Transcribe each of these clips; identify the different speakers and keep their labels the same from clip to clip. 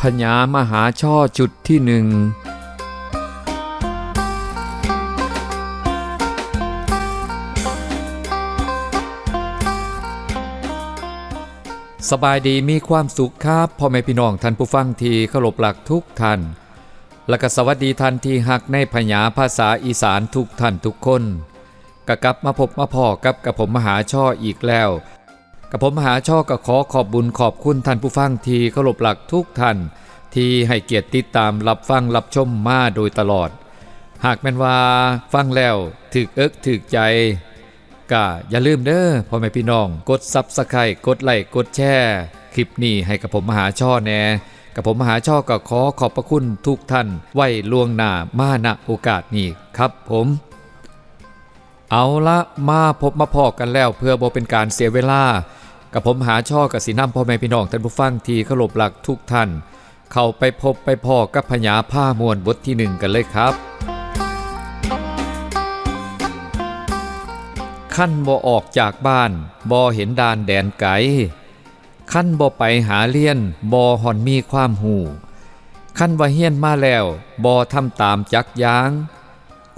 Speaker 1: พญามหาช่อจุดที่หนึ่งสบายดีมีความสุขครับพ่อแม่พี่น้องท่านผู้ฟังที่เคารพหลักทุกท่าน และก็สวัสดีท่านที่หักในพญาภาษาอีสานทุกท่านทุกคนกะกลับมาพบมาพ่อกับกับผมมหาช่ออีกแล้วกับผมมหาช่อก็ขอขอบบุญขอบคุณท่านผู้ฟังที่เคารพหลักทุกท่าน ที่ให้เกียรติติดตามรับฟังรับชมมาโดยตลอด หากแม่นว่าฟังแล้วถึกเอิกถึกใจก็อย่าลืมเด้อพ่อแม่พี่น้อง กดซับสไครต์กดไลค์กดแชร์คลิปนี้ให้กับผมมหาช่อแน่ กับผมมหาช่อก็ขอขอบพระคุณทุกท่าน ไว้ล่วงหน้ามาณโอกาสนี้ครับผม เอาละมาพบมาพอกันแล้วเพื่อบ่เป็นการเสียเวลา กับผมหาช่อกับสีน้ำพ่อแม่พี่น้องท่านผู้ฟังที่เคารพหลักทุกท่าน เข้าไปพบไปพอกับพญาผ้ามวลบทที่หนึ่งกันเลยครับขั้นบ่ออกจากบ้านบ่เห็นดานแดนไกล ขั้นบ่ไปหาเลี้ยนบ่หอนมีความหูขั้นว่าเฮียนมาแล้วบ่ทำตามจักยาง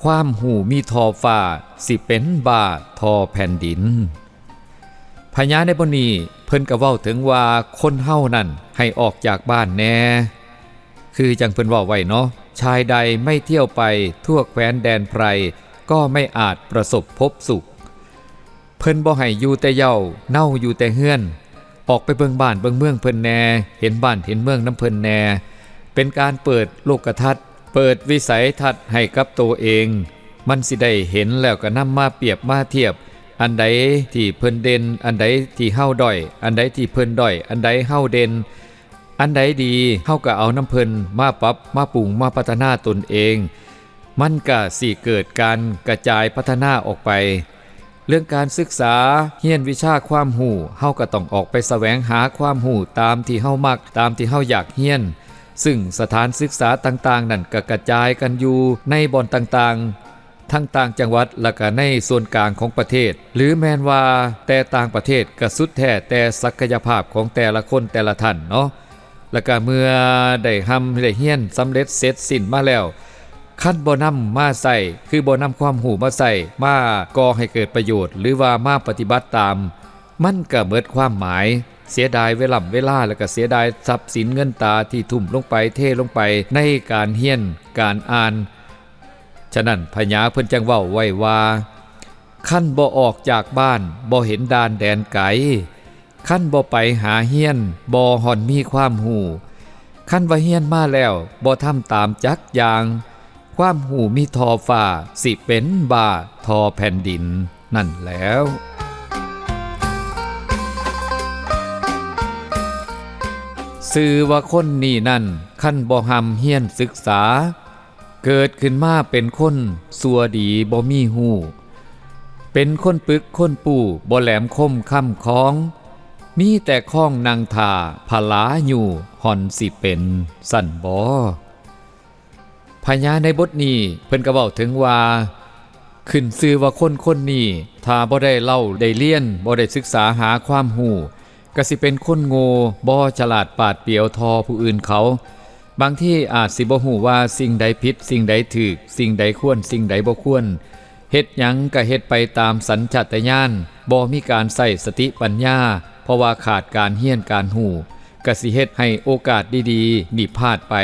Speaker 1: ความหูมีทอฟ้าสิเป็นบาทอแผ่นดินพญาในบนีเพิ่นก็เว้าถึงว่าคนเฮานั่นให้ออกจากบ้านแน่คือจังเพิ่นว่าไว้เนาะชายใดไม่เที่ยวไปทั่วแคว้นแดนไพรก็ไม่อาจประสบพบสุข เพิ่นบ่ให้อยู่แต่เย้าเน่าอยู่แต่เฮือน ออกไปเบิ่งบ้านเบิ่งเมืองเพิ่นแน่เห็นบ้านเห็นเมืองน้ำเพิ่นแน่เป็นการเปิดโลกทัศน์ เปิดวิสัยทัศน์ให้กับตัวเอง มันสิได้เห็นแล้วก็นำมาเปรียบมาเทียบ อันใดที่เพิ่นเด่นอันใดที่เฮาด้อย อันใดที่เพิ่นด้อย อันใดเฮาเด่นอันใดดีเฮาก็เอาน้ำเพิ่นมาปรับมาปรุงมาพัฒนาตนเอง มันก็สิเกิดการกระจายพัฒนาออกไป เรื่องการศึกษาเฮียนวิชาความหูเฮาก็ต้องออกไปแสวงหาความหูตามที่เฮามักตามที่เฮาอยากเฮียน ซึ่งสถานศึกษาต่างๆ นั่นก็กระจายกันอยู่ในบ่อนต่างๆ ทั้งต่างจังหวัดและก็ในส่วนกลางของประเทศ หรือแมนว่าแต่ต่างประเทศก็สุดแท้แต่ศักยภาพของแต่ละคนแต่ละท่านเนาะแล้วก็เมื่อได้ทำได้เฮียนสำเร็จเสร็จสิ้นมาแล้ว ขั้นบ่นำมาใส่คือบ่นำความหูมาใส่มาก่อให้เกิดประโยชน์ หรือว่ามาปฏิบัติตาม มันก็เมิดความหมาย เสียดายเวลาเวลาแล้วก็เสียดายทรัพย์สินเงินตาที่ทุ่มลงไปเทลงไปในการเฮียน การอ่าน ฉะนั้นพญาเพิ่นจังเว้าไว้ว่าขั้นบ่ออกจากบ้านบ่เห็นดานแดนไกลขั้นบ่ไปหาเฮียนบ่หอนมีความหูขั้นว่าเฮียนมาแล้วบ่ทำตามจักอย่าง ความหูมีทอฟ้าสิเป็นบาทอแผ่นดิน นั่นแล้วสื่อว่าคนนี่นั่นขั้นบ่หำเฮียนศึกษา เกิดขึ้นมาเป็นคนสัวดีบ่มีหูเป็นคนปึกคนปู่บ่แหลมคมคำคอง มีแต่ข้องนางทาผลาอยู่หอนสิเป็น สั่นบอ พญาในบทนี้เพิ่นก็เว้าถึงว่า ขึ้นซื่อว่าคนคนนี้ถ้าบ่ได้เล่าได้เลียนบ่ได้ศึกษาหาความหูก็สิเป็นคนโง่บ่ฉลาดปาดเปียวทอผู้อื่นเขา บางที่อาจสิบ่ฮู้ว่าสิ่งใดผิด สิ่งใดถูกสิ่งใดควร สิ่งใดบ่ควรเฮ็ดหยังก็เฮ็ดไปตามสัญชาตญาณบ่มีการใส่สติปัญญา เพราะว่าขาดการเฮียนการหูก็สิเฮ็ดให้โอกาสดีๆนี่พลาดไป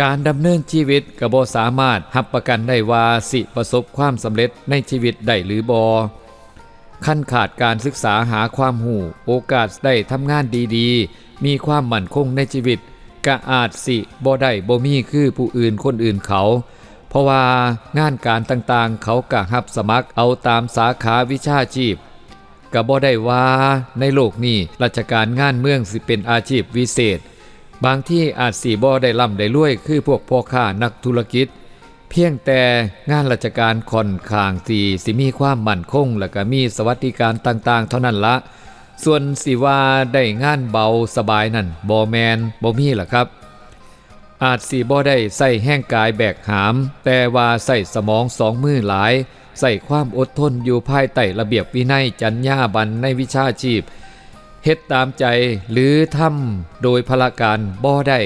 Speaker 1: การดำเนินชีวิตก็บ่สามารถรับประกันได้ว่าสิประสบความสำเร็จในชีวิตได้หรือบอขั้นขาดการศึกษาหาความหูโอกาสได้ทำงานดีๆ มีความมั่นคงในชีวิตก็อาจสิบ่ได้บ่มีคือผู้อื่นคนอื่นเขา เพราะว่างานการต่างๆ เขากะรับสมัครเอาตามสาขาวิชาชีพก็บ่ได้ว่าในโลกนี้ราชการงานเมืองสิเป็นอาชีพวิเศษ บางที่อาจสีบ่ได้ร่ำได้รวยคือพวกพ่อค้านักธุรกิจ เพียงแต่งานราชการค่อนข้างสีสิมีความมั่นคง และก็มีสวัสดิการต่างๆ เท่านั้นละ ส่วนสิว่าได้งานเบาสบายนั่นบ่แมนบ่มีล่ะครับ อาจสีบ่ได้ใส่แห้งกายแบกหาม แต่ว่าใส่สมองสองมือหลาย ใส่ความอดทนอยู่ภายใต้ระเบียบวินัยจัญญาบันในวิชาชีพ เฮ็ดตามใจหรือทำโดยพละการบ่ได้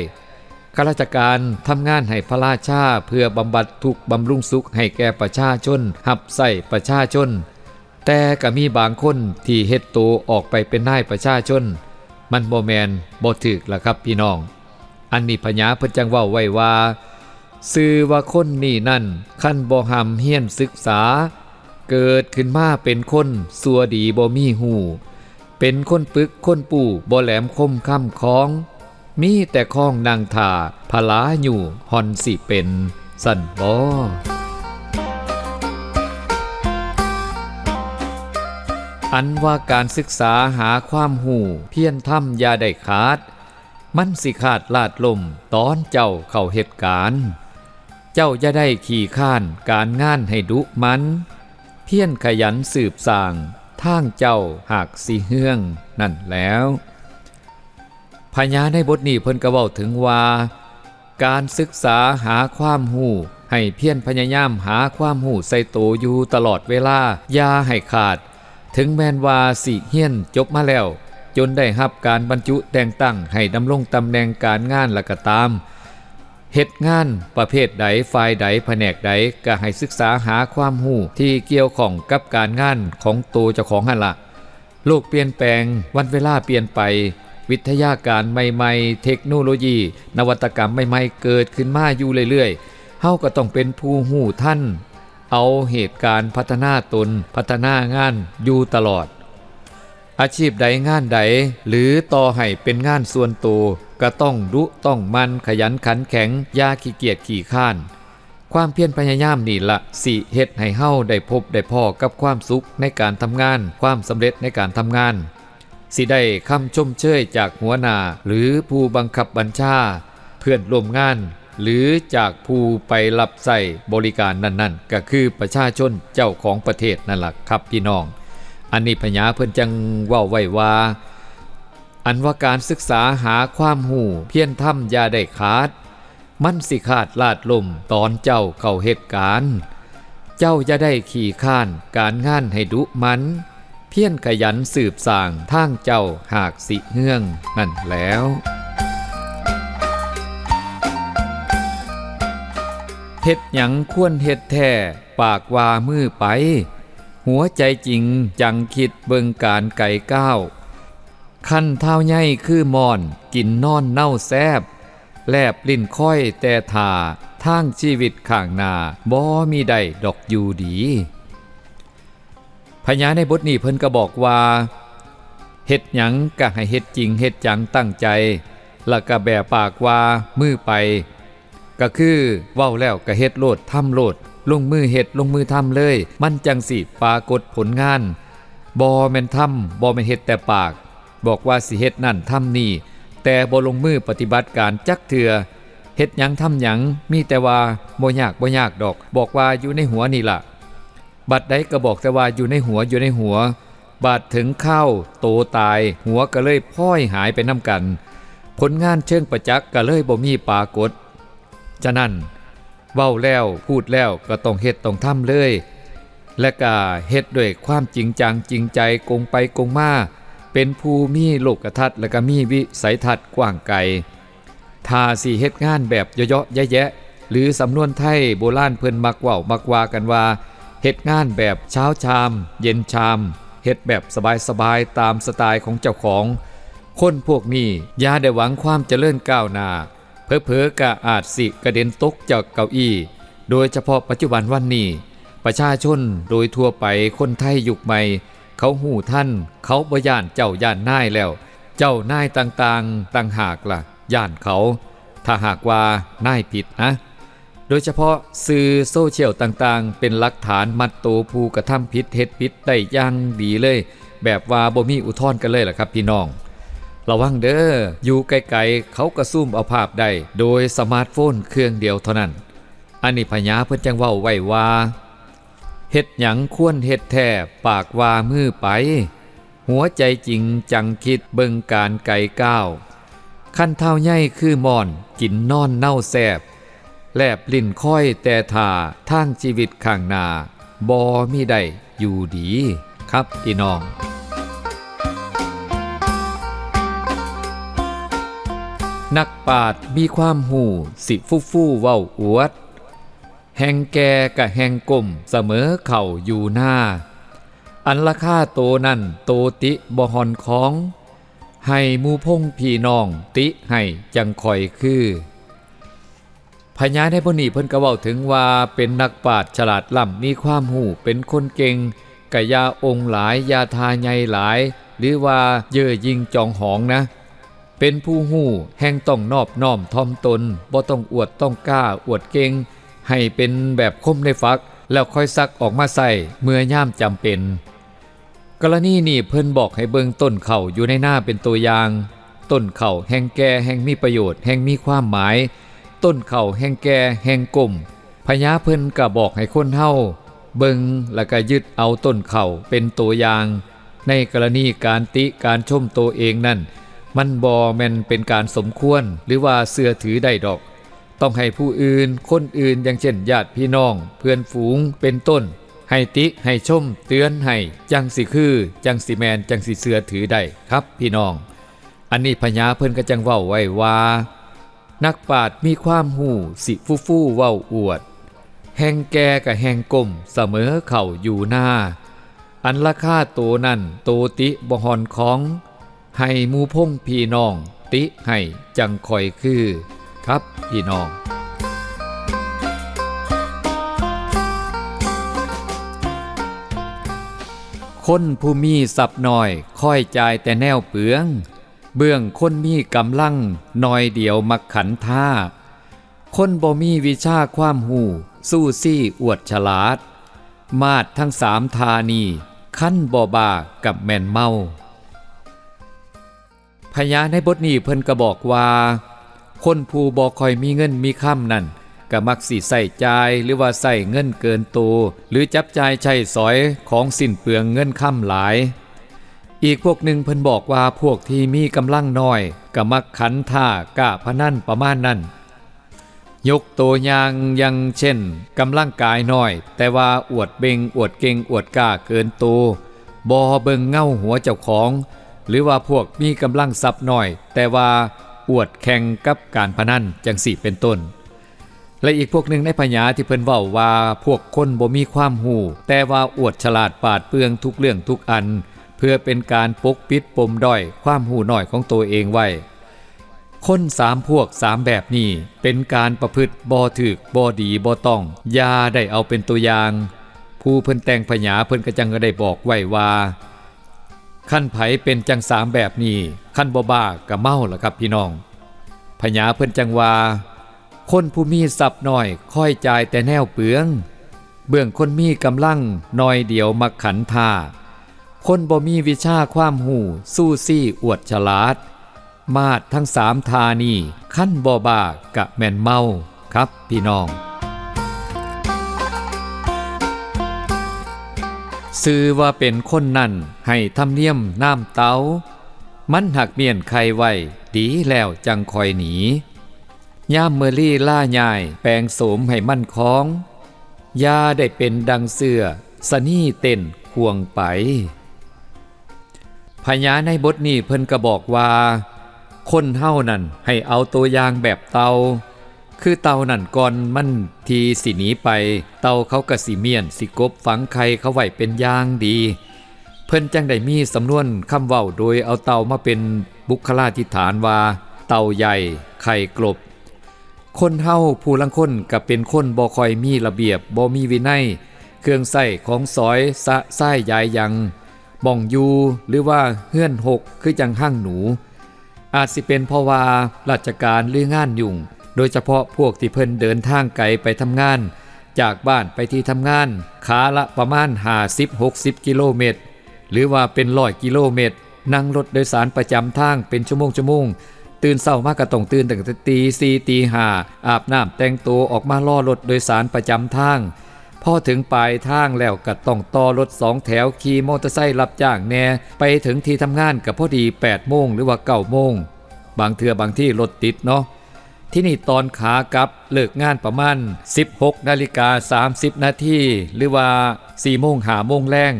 Speaker 1: ข้าราชการทำงานให้พระราชาเพื่อบำบัดทุกบำรุงสุขให้แก่ประชาชน หับใส่ประชาชน แต่ก็มีบางคนที่เฮ็ดโตออกไปเป็นนายประชาชน มันบ่แมนบ่ถึกล่ะครับพี่น้อง อันนี้พญาเพิ่นจังเว้าไว้ว่าซื่อว่าคนนี่นั่นขั้นบ่หำเฮียนศึกษา เกิดขึ้นมาเป็นคนสัวดีบ่มีหู เป็นคนปึกคนปู่บ่แหลมคมคำของ มีแต่ข้องนางถาพลาอยู่หอนสิเป็นสันบ่อันว่าการศึกษาหาความหูเพียรทำยาได้ขาด มันสิขาดลาดลมตอนเจ้าเข้าเหตุการณ์ เจ้าจะได้ขี่ข้านการงานให้ดุมัน เพียรขยันสืบสร้าง ทางเจ้าหากสิเฮืองนั่นแล้วพญาในบทนี้เพิ่นก็เว้าถึงว่า การศึกษาหาความหูให้เพียรพยายามหาความหูใส่โตวอยู่ตลอดเวลาอย่าให้ขาด ถึงแม้นว่าสิเฮียนจบมาแล้ว จนได้รับการบรรจุแต่งตั้งให้ดำรงตำแหน่งการงานละก็ตาม เหตุงานประเภทใดฝ่ายใดแผนกใดก็ให้ศึกษาหาความหูที่เกี่ยวข้องกับการงานของตัวเจ้าของหันละโลกเปลี่ยนแปลงวันเวลาเปลี่ยนไป วิทยาการใหม่ๆ เทคโนโลยี นวัตกรรมใหม่ๆ เกิดขึ้นมาอยู่เรื่อยๆเฮาก็ต้องเป็นผู้หูท่าน เอาเหตุการณ์พัฒนาตนพัฒนางานอยู่ตลอด อาชีพใดงานใด หรือต่อให้เป็นงานส่วนตัวก็ต้องดุต้องมันขยันขันแข็งยาขี้เกียจขี่ข้าน ความเพียรพยายามนี่ละสิเฮ็ดให้เฮาได้พบได้พอกับความสุขในการทำงาน ความสำเร็จในการทำงาน สิได้คำชมเชยจากหัวหน้าหรือผู้บังคับบัญชา เพื่อนร่วมงาน หรือจากผู้ไปรับใส่บริการนั่นๆ ก็คือประชาชนเจ้าของประเทศนั่นแหละครับพี่น้อง อันนี้พญาเพิ่นจังเว้าไว้ว่า อันว่าการศึกษาหาความหูเพียรทำยาได้ขาด มันสิขาดลาดลมตอนเจ้าเข้าเหตุการณ์ เจ้าจะได้ขี่ข้านการงานให้ดุมัน เพียรขยันสืบสางทางเจ้าหากสิเฮืองนั่นแล้วเฮ็ดหยังควรเฮ็ดแท้ปากว่ามือไป หัวใจจริงจังคิดเบิงการไก่ก้าวคันเท้าใหญ่คือมอน กินนอนเน่าแซบ แลบลิ้นค่อยแต่ทาทางชีวิตข้างนาบ่มีใดดอกอยู่ดีพญาในบทนี้เพิ่นก็บอกว่าเฮ็ดหยังก็ให้เฮ็ดจริงเฮ็ดจังตั้งใจแล้วก็แบบปากว่ามือไป ก็คือเว้าแล้วก็เฮ็ดโลดทำโลด ลงมือเฮ็ดลงมือทำเลย มันจังสิปรากฏผลงานบ่แมนทำบ่แมนเฮ็ดแต่ปาก บอกว่าสิเฮ็ดนั่นทำนี่ แต่บ่ลงมือปฏิบัติการจักเถือเฮ็ดหยังทำหยังมีแต่ว่าบ่ยากบ่ยากดอก บอกว่าอยู่ในหัวนี่ล่ะบัดใดก็บอกแต่ว่าอยู่ในหัวอยู่ในหัว บาดถึงเข้าโตตาย หัวก็เลยพ้อยหายไปน้ำกัน ผลงานเชิงประจักษ์ก็เลยบ่มีปรากฏ ฉะนั้น เว้าแล้วพูดแล้วก็ต้องเฮ็ดต้องทำเลย และก็เฮ็ดด้วยความจริงจังจริงใจกงไปกงมาเป็นผู้มีโลกทัศน์และก็มีวิสัยทัศน์กว้างไกลถ้าสิเฮ็ดงานแบบเยาะๆแยะๆหรือสำนวนไทยโบราณเพิ่นมักเว้ามักว่ากันว่าเฮ็ดงานแบบเช้าชาม เย็นชามเฮ็ดแบบสบายๆตามสไตล์ของเจ้าของ คนพวกนี้ย่าได้หวังความเจริญก้าวหน้า เพอเพอก็อาจสิกระเด็นตกจากเก้าอี้ โดยเฉพาะปัจจุบันวันนี้ ประชาชนโดยทั่วไปคนไทยยุคใหม่ เขาหูท่าน เขาบ่ย่านเจ้าย่านนายแล้ว เจ้านายต่างๆ ต่างหากล่ะ ย่านเขา ถ้าหากว่านายผิดนะ โดยเฉพาะสื่อโซเชียลต่างๆ เป็นหลักฐานมัดตัวผู้กระทำผิดเฮ็ดผิดได้ย่างดีเลย แบบว่าบ่มีอุทธรณ์กันเลยล่ะครับพี่น้อง ระวังเด้อ อยู่ไกลๆเขากระซุ่มเอาภาพได้ โดยสมาร์ทโฟนเครื่องเดียวเท่านั้น อันนี้พญาเพิ่นจังเว้าไว้ว่าเฮ็ดหยังควรเฮ็ดแท้ปากว่ามือไป หัวใจจริงจังคิดเบิ่งการไก่ก้าวขั้นเท้าใหญ่คือมอน กินนอนเน่าแสบแลบลิ้นค่อยแต่ทาทางชีวิตข้างหน้าบอมีได้อยู่ดี ครับพี่น้อง นักปาดมีความหูสิฟู่ฟู่เว้าอวด แห่งแกกะแห่งกลมเสมอเข่าอยู่หน้า อันละค่าโตนั่นโตติบหอนของ ให้มูพงพี่น้องติให้จังคอยคือพญาในพนีเพิ่นก็เว้าถึงว่าเป็นนักปราชญ์ฉลาดล่ำมีความหูเป็นคนเก่งกะยาองค์หลายยาทาใหญ่หลาย หรือว่าเย่อยิงจองหองนะ เป็นผู้หู้แห่งต้องนอบน้อมทอมตนบ่ต้องอวดต้องกล้าอวดเก่งให้เป็นแบบคมในฟัก แล้วค่อยซักออกมาใส่เมื่อย่ามจำเป็น กรณีนี้เพิ่นบอกให้เบิงต้นเข่าอยู่ในหน้าเป็นตัวอย่าง ต้นเข่าแห่งแก่แห่งมีประโยชน์แห่งมีความหมาย ต้นเข่าแห่งแก่แห่งกลมพญาเพิ่นก็บอกให้คนเฮาเบิงแล้วก็ยึดเอาต้นเข่าเป็นตัวอย่าง ในกรณีการติการชมตัวเองนั่น มันบอแมนเป็นการสมควรหรือว่าเสื้อถือได้ดอก ต้องให้ผู้อื่น คนอื่นอย่างเช่นญาติพี่น้อง เพื่อนฝูงเป็นต้น ให้ติให้ชม เตือนให้จังสิคือ จังสิแมนจังสิเสื้อถือได้ครับพี่น้อง อันนี้พญาเพิ่นก็จังเว้าไว้ว่า นักปราดมีความหูสิฟู่ฟู่เว้าอวด แห่งแกกับแห่งกลมเสมอเข่าอยู่หน้า อันละค่าโตนั่นโตติบหอนของ ให้หมูพงพี่น้อง ติให้จังคอยคือ ครับพี่น้องคนผู้มีทรัพย์น้อยค่อยจ่ายแต่แนวเปลือง เบื้องคนมีกำลังหน้อยเดียวมักขันท่า คนบ่มีวิชาความหูสู้ซี่อวดฉลาด มาดทั้งสามธานีขั้นบ่บากับแม่นเมา พญาในบทนี้เพิ่นก็บอกว่า คนผู้บ่คอยมีเงินมีค่ำนั่นก็มักสิใส่จ่ายหรือว่าใส่เงินเกินตัวหรือจับจ่ายใช้สอยของสิ้นเปลืองเงินค่ำหลาย อีกพวกหนึ่งเพิ่นบอกว่าพวกที่มีกำลังน้อยก็มักขันท่ากะพนันประมาณนั้น ยกตัวอย่างอย่างเช่นกำลังกายน้อย แต่ว่าอวดเบงอวดเก่งอวดกล้าเกินตัวบอเบิงเง่าหัวเจ้าของ หรือว่าพวกมีกำลังทรัพย์น้อย แต่ว่าอวดแข่งกับการพนันจังสี่เป็นต้น และอีกพวกหนึ่งในพญาที่เพิ่นเว้าว่าพวกคนบ่มีความหูแต่ว่าอวดฉลาดปาดเปลืองทุกเรื่องทุกอัน เพื่อเป็นการปกปิดปมด้อยความหูน้อยของตัวเองไว้คนสามพวกสามแบบนี้เป็นการประพฤติบ่ถึกบ่ดีบ่ต้องยาได้เอาเป็นตัวอย่าง ผู้เพิ่นแต่งพญาเพิ่นก็จังก็ได้บอกไว้ว่า ขั้นไผเป็นจังสามแบบนี้ขั้นบ่บ้าก็เมาล่ะครับพี่น้องพญาเพิ่นจังว่า คนผู้มีทรัพย์น้อยค่อยจ่ายแต่แนวเปลือง เบื้องคนมีกำลังน้อยเดียวมักขันท่าคนบ่มีวิชาความหูสู้ซี่อวดฉลาด มาดทั้งสามธานีขั้นบ่บากะแม่นเมาครับพี่น้อง ซื้อว่าเป็นคนนั่นให้ทำเนียมน้ำเตามันหักเมียนใครไว้ดีแล้วจังคอยหนี ย่ามเมอรี่ล่าใหญ่แปลงโสมให้มั่นคล้องยาได้เป็นดังเสือสนี่เต้นควงไปพญาในบทนี้เพิ่นก็บอกว่า คนเฮานั่นให้เอาตัวอย่างแบบเตา คือเตานั่นก่อนมันทีสิหนีไป เตาเขากะสิเมียน สิกบฝังไข่เขาไหวเป็นยางดี เพิ่นจังได้มีสำนวนคำเว้าโดยเอาเตามาเป็นบุคลาธิฐานว่า เตาใหญ่ไข่กลบ คนเฮาผู้ลังคนกับเป็นคนบ่คอยมีระเบียบบ่มีวินัย เครื่องใส้ของซอยสะไส้ยายยังบ่องยูหรือว่าเฮื่อนหกคือจังห้างหนู อาจสิเป็นเพราะว่าราชการหรืองานยุ่ง โดยเฉพาะพวกที่เพิ่นเดินทางไกลไปทำงาน จากบ้านไปที่ทำงานขาละประมาณ50-60 กิโลเมตร หรือว่าเป็นร้อยกิโลเมตร นั่งรถโดยสารประจำทางเป็นชั่วโมงชั่วโมงตื่นเศร้ามากกะต้องตื่นตั้งแต่ตีสี่ตีห้าอาบน้ำแต่งตัวออกมาล่อรถโดยสารประจำทางพอถึงปลายทางแล้วก็ต้องต่อรถสองแถวขี่มอเตอร์ไซค์รับจ้างแน่ ไปถึงที่ทำงานกับพอดี8โมงหรือว่า9โมงบางเทื่อบางที่รถติดเนาะ ที่นี่ตอนขากลับเลิกงานประมาณ 16นาฬิกา30 นาทีหรือว่า4โมงหาโมงแรง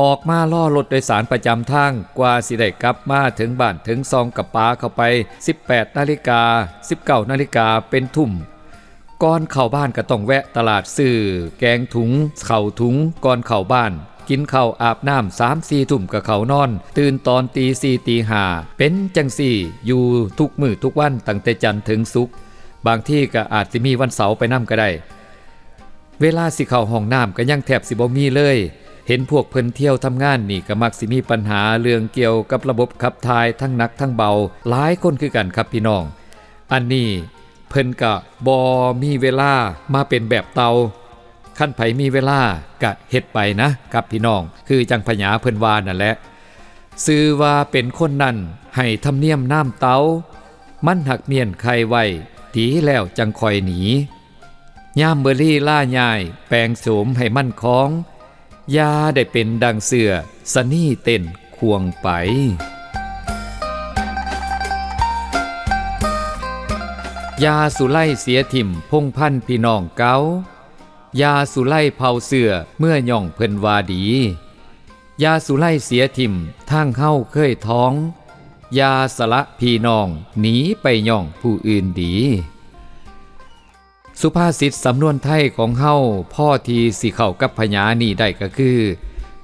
Speaker 1: ออกมาล่อรถโดยสารประจำทางกว่าสิได้กลับมาถึงบ้านถึงซองกับป้าเข้าไป 18นาฬิกา19นาฬิกาเป็นทุ่มก่อนเข้าบ้านก็ต้องแวะตลาดซื้อแกงถุงเข่าถุงก่อนเข้าบ้าน กินข้าวอาบน้ำสามสี่ทุ่มกับเขานอน ตื่นตอนตีสี่ตีห้าเป็นจังสี่ อยู่ทุกมือทุกวันตั้งแต่จันทร์ถึงศุกร์บางที่ก็อาจสิมีวันเสาร์ไปนํก็ได้ เวลาสิเข้าห้องน้ำก็ยังแทบสิบ่มีเลย เห็นพวกเพิ่นเที่ยวทำงานนี่ก็มักสิมีปัญหาเรื่องเกี่ยวกับระบบขับถ่ายทั้งหนักทั้งเบา หลายคนคือกันครับพี่น้อง อันนี้เพิ่นกะบอมีเวลามาเป็นแบบเตา ขั้นไผมีเวลากะเฮ็ดไปนะครับพี่น้อง คือจังพญาเพิ่นว่านั่นแหละซื้อว่าเป็นคนนั้นให้ทำเนียมน้ำเตา มันหักเมียนใครไว้ตีแล้วจังคอยหนีย่ามเบอรี่ล่ายาย แปลงโสมให้มั่นคองยาได้เป็นดังเสือสนี่เต้นควงไปยาสุไลเสียถิ่มพงพันพี่น้องเกา ยาสุไลเผาเสือเมื่อย่องเพิ่นวาดี ยาสุไลเสียถิมทางเข้าเคยท้อง ยาสละพี่น้องหนีไปย่องผู้อื่นดี สุภาษิตสำนวนไทยของเฮาพ่อทีสิเข้ากับพญานี่ได้ก็คือ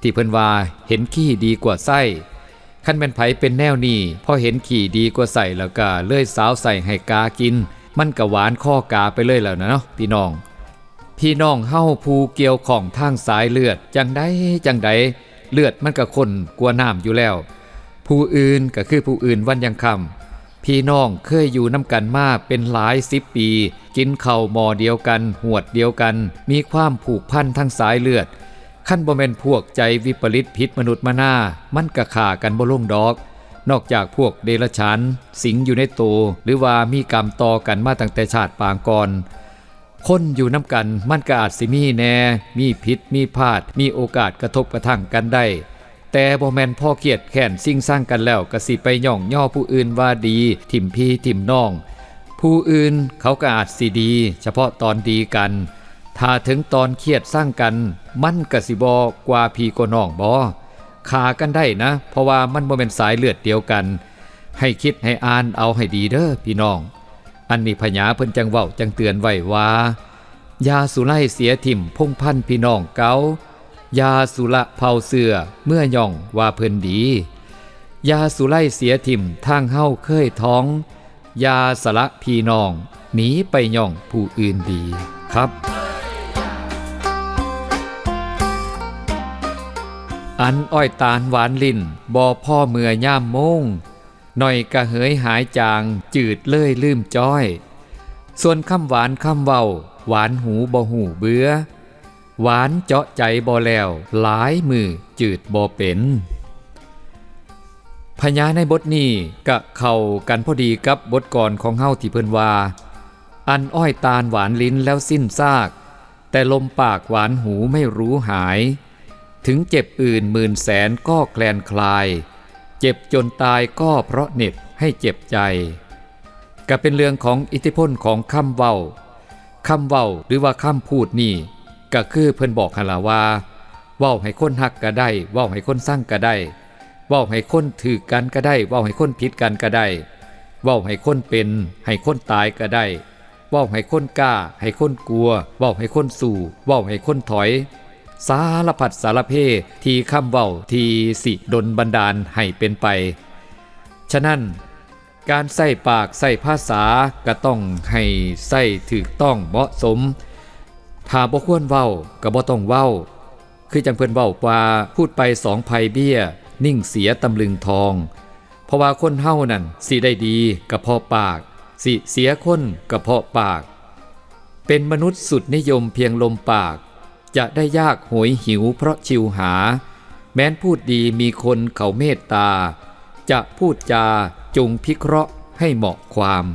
Speaker 1: ที่เพิ่นว่าเห็นขี้ดีกว่าไส้คันเป็นไผเป็นแนวนี้พอเห็นขี่ดีกว่าใส่แล้วก็เลื่อยสาวใส่ให้กากิน มันก็หวานข้อกาไปเลยแล้วนะเนาะพี่น้อง พี่น้องเฮาผู้เกี่ยวของทางสายเลือดจังใดจังใดเลือดมันก็คนกลัวน้ำอยู่แล้ว ผู้อื่นก็คือผู้อื่นวันยังคำพี่น้องเคยอยู่น้ำกันมาเป็นหลายสิบปี กินเข้าหมอเดียวกัน หวดเดียวกัน มีความผูกพันทั้งสายเลือดขั้นบ่แม่นพวกใจวิปริตพิษมนุษย์มาหน้า มันกะขากันบ่ลงดอก นอกจากพวกเดรัจฉานสิงอยู่ในตัวหรือว่ามีกรรมต่อกันมาตั้งแต่ชาติปางก่อน คนอยู่น้ำกันมันก็อาจสิมีแน่ มีพิษมีพลาด มีโอกาสกระทบกระทั่งกันได้ แต่บ่แมนพ่อเกียดแค้นสิ่งสร้างกันแล้วก็สิไปย่องย่อผู้อื่นว่าดี ถิ่มพี่ถิ่มน้อง ผู้อื่นเขาก็อาจสิดี เฉพาะตอนดีกัน ถ้าถึงตอนเครียดสร้างกัน มันกสิบอกว่าพี่ก็น้องบอขากันได้นะ เพราะว่ามันบ่เป็นสายเลือดเดียวกัน ให้คิดให้อ่านเอาให้ดีเด้อพี่น้อง อันนี้พญาเพิ่นจังเว้าจังเตือนไว้ว่ายาสุไลเสียถิ่มพงพันพี่น้องเกายาสุละเผาเสือเมื่อย่องว่าเพิ่นดียาสุไลเสียถิ่มทางเฮ้าเคยท้อง ยาสละพี่น้องหนีไปย่องผู้อื่นดีครับ อันอ้อยตาลหวานลิ้นบ่อพ่อเมื่อย่ามโมง หน่อยกะเหยหายจางจืดเลื้อยลืมจ้อย ส่วนคำหวานคำเว้า หวานหูบ่หูเบื่อหวานเจาะใจบ่แล้วหลายมือจืดบ่เป็นพญาในบทนี้กะเข้ากันพอดีกับบทก่อนของเฮาที่เพิ่นว่า อันอ้อยตาลหวานลิ้นแล้วสิ้นซาก แต่ลมปากหวานหูไม่รู้หาย ถึงเจ็บอื่นหมื่นแสนก็แคลนคลาย เจ็บจนตายก็เพราะเหน็บให้เจ็บใจก็เป็นเรื่องของอิทธิพลของคำเว้าคำเว้าหรือว่าคำพูดนี่ก็คือเพิ่นบอกหั่นล่ะว่าเว้าให้คนฮักก็ได้เว้าให้คนสร้างก็ได้เว้าให้คนถือกันก็ได้เว้าให้คนผิดกันก็ได้เว้าให้คนเป็นให้คนตายก็ได้เว้าให้คนกล้า ให้คนกลัวเว้าให้คนสู่เว้าให้คนถอย สารพัดสารเพที่คำเว้าทีสิดนบันดาลให้เป็นไป ฉะนั้น การใส่ปากใส่ภาษาก็ต้องให้ใส่ถูกต้องเหมาะสม ถ้าบ่ควรเว้าก็บ่ต้องเว้า คือจังเพิ่นเว้าว่าพูดไปสองภัยเบี้ย นิ่งเสียตำลึงทอง เพราะว่าคนเฮานั่นสิได้ดีก็เพาะปาก สิเสียคนก็เพาะปาก เป็นมนุษย์สุดนิยมเพียงลมปาก จะได้ยากโหยหิวเพราะชิวหา แม้นพูดดีมีคนเขาเมตตา จะพูดจาจงพิเคราะห์ให้เหมาะความ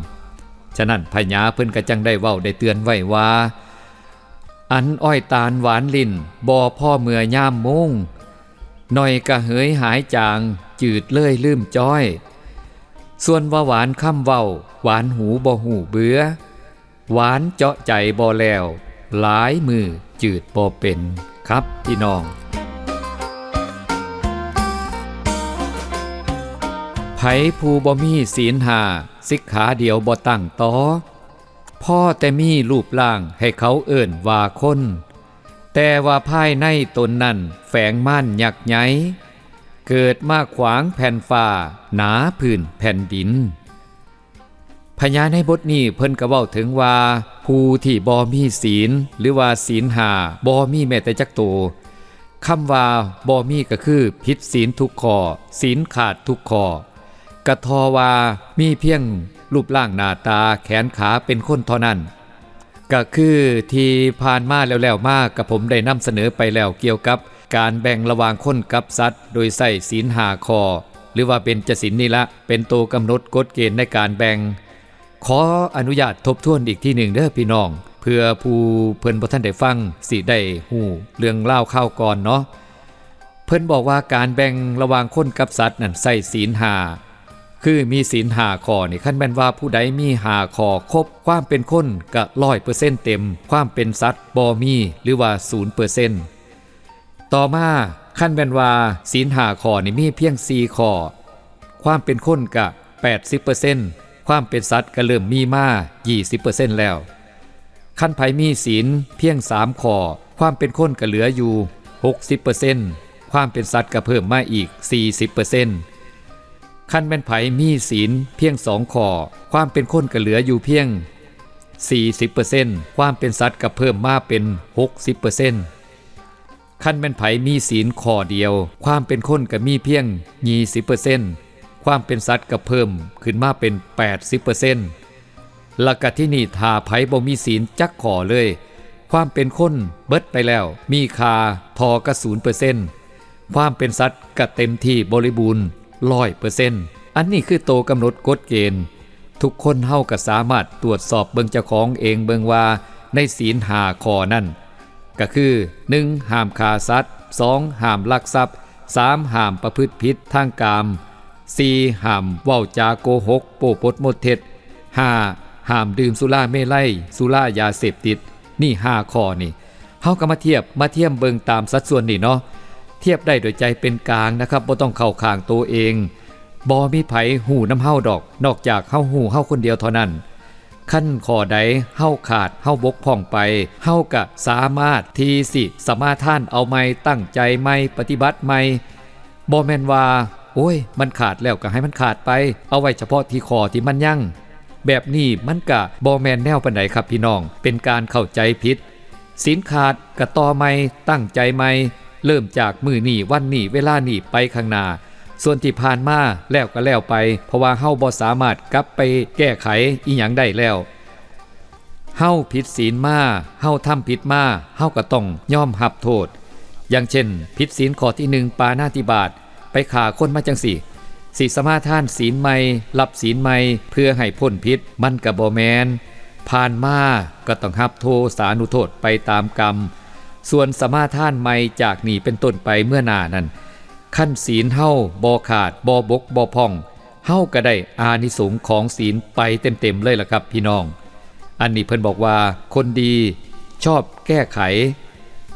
Speaker 1: ฉะนั้นพญาเพิ่นกระจังได้เว้าได้เตือนไว้ว่า อันอ้อยตาลหวานลิ้นบ่อพ่อเมื่อย่ามโมงหน่อยกะเหยหายจาง จืดเลื้อยลืมจ้อย ส่วนว่าหวานคำเว้า หวานหูบ่หูเบื่อหวานเจาะใจบ่แล้ว หลายมือ จืดบ่เป็นครับพี่น้อง ไผผู้บ่มีศีลหาสิกขาเดียวบ่ตั้งต่อพ่อแต่มีรูปร่างให้เขาเอิ่นว่าคนแต่ว่าภายในตนนั้นแฝงม่านยักษ์ใหญ่เกิดมาขวางแผ่นฟ้า หนาพื้นแผ่นดิน พญาในบทนี้เพิ่นก็เว้าถึงว่าผู้ที่บ่มีศีล หรือว่าศีลหาบ่มีแม้แต่จักตัวคำว่าบ่มีก็คือผิดศีลทุกข้อศีลขาดทุกข้อกระทอว่ามีเพียงรูปร่างหน้าตาแขนขาเป็นคนเท่านั้น ก็คือที่ผ่านมาแล้วๆมากกับผมได้นำเสนอไปแล้วเกี่ยวกับ การแบ่งระหว่างคนกับสัตว์ โดยใส่ศีลหาคอหรือว่าเป็นจศีลนี่ละเป็นตัวกำหนดกฎเกณฑ์ในการแบ่ง ขออนุญาตทบทวนอีกที่หนึ่งเด้อพี่น้อง เพื่อผู้เพิ่นบ่ท่านได้ฟังสิได้หูเรื่องเล่าข้าวก่อนเนาะเพิ่นบอกว่าการแบ่งระหว่างคนกับสัตว์นั่นใส่ศีลหาคือมีศีลหาคอนี่ขั้นแม่นว่าผู้ใดมีหาคอครบความเป็นคนก็ร้อยเปอร์เซ็นต์เต็ม ความเป็นสัตว์บอมีหรือว่าศูนย์เปอร์เซ็นต์ต่อมาขั้นแม่นว่าศีลหาคอนี่มีเพียงสี่คอความเป็นคนก็แปดสิบเปอร์เซ็นต์ ความเป็นสัตว์ก็เริ่มมีมายี่สิบเปอร์เซ็นต์แล้ว ขั้นไผมีศีลเพียงสามคอความเป็นคนก็เหลืออยู่หกสิบเปอร์เซ็นต์ความเป็นสัตว์ก็เพิ่มมาอีกสี่สิบเปอร์เซ็นต์ขั้นแม่นไผมีศีลเพียงสองข้อความเป็นคนก็เหลืออยู่เพียง 40%ความเป็นสัตว์ก็เพิ่มมาเป็น 60%ขั้นแม่นไผมีศีลข้อเดียว ความเป็นคนก็มีเพียง20% ความเป็นสัตว์ก็เพิ่มขึ้นมาเป็น 80%และกที่นี่ทาไผบ่มีศีลจักขอเลย ความเป็นคนเบิดไปแล้ว มีคาทอกระศูนเปอร์เซ็นต์ความเป็นสัตว์ก็เต็มที่บริบูรณ์ร้อยเปอร์เซ็นต์อันนี้คือโตกำหนดกฎเกณฑ์ ทุกคนเฮาก็สามารถตรวจสอบเบิงเจ้าของเองเบิงว่าในศีลหาคอนั่นก็คือ 1. ห้ามฆ่าสัตว์ 2. ห้ามลักทรัพย์ 3. ห้ามประพฤติผิดทางกาม 4. ห้ามเว้าจาโกหก โปปดมดเท็จ 5. ห้ามดื่มสุราเมลัยสุรายาเสพติด นี่5ข้อนี่เฮาก็มาเทียบมาเทียมเบิงตามสัดส่วนนี่เนาะเทียบได้โดยใจเป็นกลางนะครับบ่ต้องเข้าข้างตัวเองบ่มีไผหูน้ำเฮาดอก นอกจากเฮาหูเฮาคนเดียวเท่านั้นขั้นขอใดเฮาขาดเฮาบกพ่องไปเฮากะสามารถที่สิสมาท่านเอาไม่ตั้งใจไม่ปฏิบัติไม่บ่แม่นว่า โอ้ย มันขาดแล้วก็ให้มันขาดไป เอาไว้เฉพาะที่คอที่มันยั่งแบบนี้มันกะบ่แมนแนวปานใดครับพี่น้อง เป็นการเข้าใจผิดสินขาดกะต่อไม่ตั้งใจไม่เริ่มจากมือหนีวันหนีเวลาหนีไปข้างหน้าส่วนที่ผ่านมาแล้วก็แล้วไป เพราะว่าเฮาบ่สามารถกลับไปแก้ไขอีหยังได้แล้วเฮาผิดศีลมาเฮาทำผิดมาเฮาก็ต้องยอมรับโทษ อย่างเช่นผิดศีลข้อที่หนึ่งปานาติบาต ไปฆ่าคนมาจังสิสิสมาทานศีลใหม่รับศีลใหม่เพื่อให้พ้นพิษมันกะบ่แมนผ่านมาก็ต้องรับโทสานุโทษไปตามกรรม ส่วนสมาทานใหม่จากนี้เป็นต้นไปเมื่อนานั้น ขั้นศีลเฮาบ่ขาดบ่บกบ่พร่องเฮาก็ได้อานิสงของศีลไปเต็มๆเลยล่ะครับพี่น้อง อันนี้เพิ่นบอกว่าคนดีชอบแก้ไข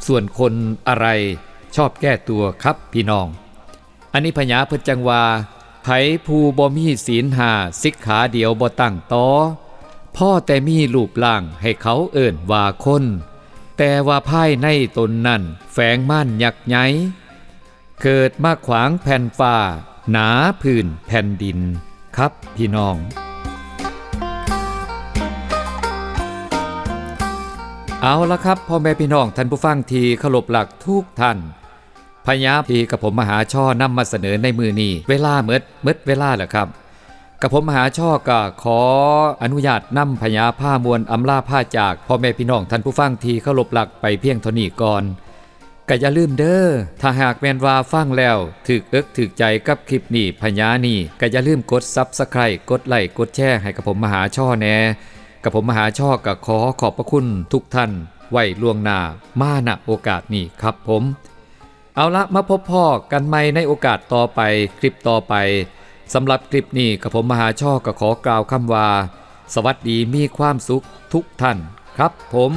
Speaker 1: ส่วนคนอะไรชอบแก้ตัวครับพี่น้อง อันนี้พญาเพิ่นจังว่าไผผู้บ่มีศีลหาสิกขาเดียวบ่ตั้งต่อพ่อแต่มีรูปร่างให้เขาเอิ่นว่าคน แต่ว่าภายในตนนั่นแฝงม่านยักษ์ใหญ่เกิดมาขวางแผ่นฟ้า หนาพื้นแผ่นดิน ครับพี่น้อง เอาละครับพ่อแม่พี่น้องท่านผู้ฟังที่เคารพหลักทุกท่าน พญาพีกับผมมหาช่อนำมาเสนอในมือนี้เวลาเมดเมดเวลาแหละครับกับผมมหาช่อก็ขออนุญาตนำพญาผ้ามวลอำลาผ้าจากพ่อแม่พี่น้องท่านผู้ฟังที่เคารพหลักไปเพียงเท่านี้ก่อนก็อย่าลืมเด้อ ถ้าหากแมนว่าฟังแล้วถึกเอิกถึกใจกับคลิปนี้พญานี่ก็อย่าลืมกดซับสไครต์กดไลค์กดแชร์ให้กับผมมหาช่อแน่กับผมมหาช่อก็ขอขอบพระคุณทุกท่าน ไว้ล่วงหน้ามาณโอกาสนี้ครับผม เอาละมาพบพ่อกันใหม่ในโอกาสต่อไปคลิปต่อไปสำหรับคลิปนี้กับผมมหาช่อก็ขอกล่าวคำว่า สวัสดีมีความสุขทุกท่านครับผม